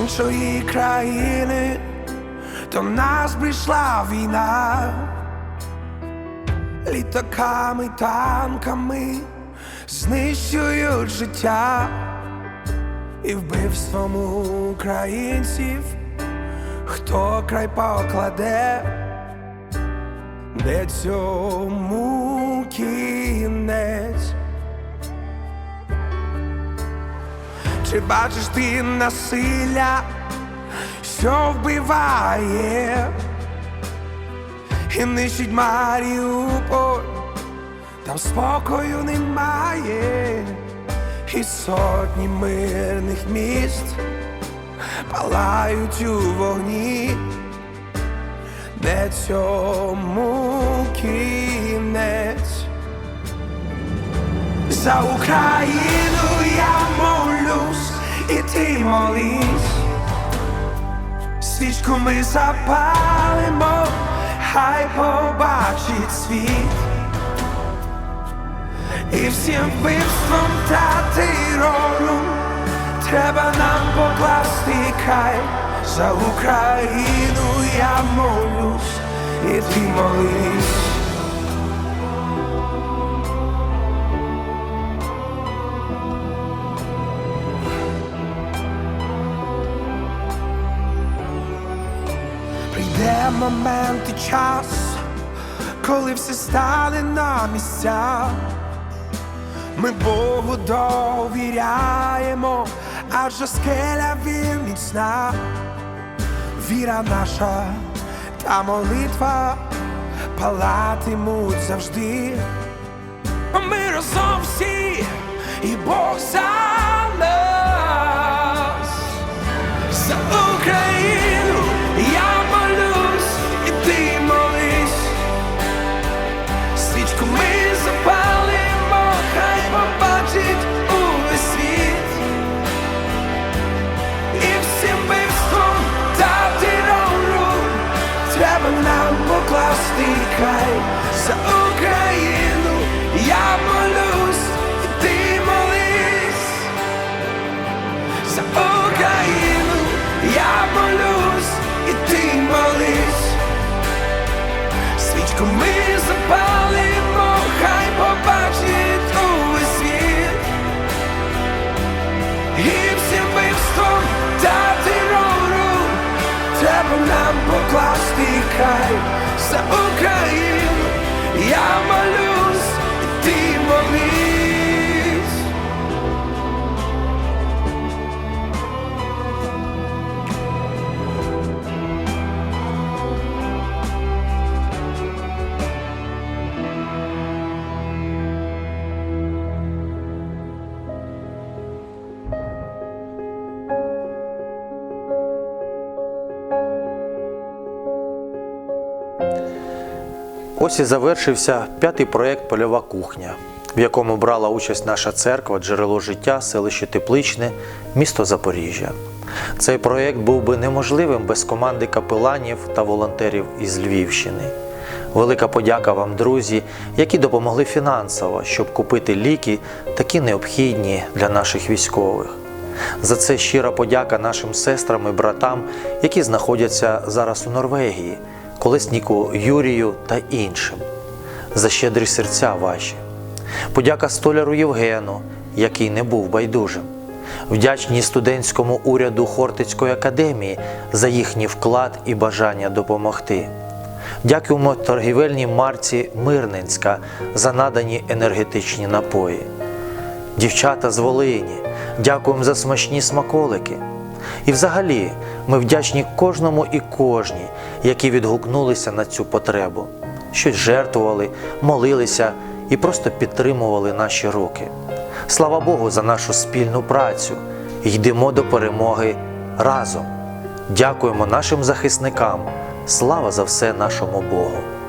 іншої країни, до нас прийшла війна, літаками, танками знищують життя і вбивством українців, хто край покладе, де цьому Чи бачиш ти насилля, що вбиває? І нищить Маріуполь, там спокою немає, і сотні мирних міст палають у вогні, де цьому кінець. За Україну і ти молись. Свічку ми запалимо, хай побачить світ. І всім вбивством та терором треба нам покласти край. За Україну я молюсь, і ти молись. Прийде момент і час, коли все стане на місця. Ми Богу довіряємо, адже скеля він міцна. Віра наша та молитва палатимуть завжди. Ми разом всі, і Бог за край. За Україну я молюсь, ти молись. За Україну я молюсь, і ти молись. Свічку ми запалимо, хай побачить увесь світ. І всім вбивством та терору треба нам покласти край. За Україну. Я Ось і завершився п'ятий проєкт Польова кухня, в якому брала участь наша церква Джерело життя, селище Тепличне, місто Запоріжжя. Цей проєкт був би неможливим без команди капеланів та волонтерів із Львівщини. Велика подяка вам, друзі, які допомогли фінансово, щоб купити ліки, такі необхідні для наших військових. За це щира подяка нашим сестрам і братам, які знаходяться зараз у Норвегії, колесніку Юрію та іншим. За щедрі серця ваші. Подяка столяру Євгену, який не був байдужим. Вдячні студентському уряду Хортицької академії за їхній вклад і бажання допомогти. Дякуємо торгівельній марці Мирненська за надані енергетичні напої. Дівчата з Волині, дякуємо за смачні смаколики. І взагалі ми вдячні кожному і кожній, які відгукнулися на цю потребу, щось жертвували, молилися і просто підтримували наші руки. Слава Богу за нашу спільну працю. Йдемо до перемоги разом. Дякуємо нашим захисникам. Слава за все нашому Богу!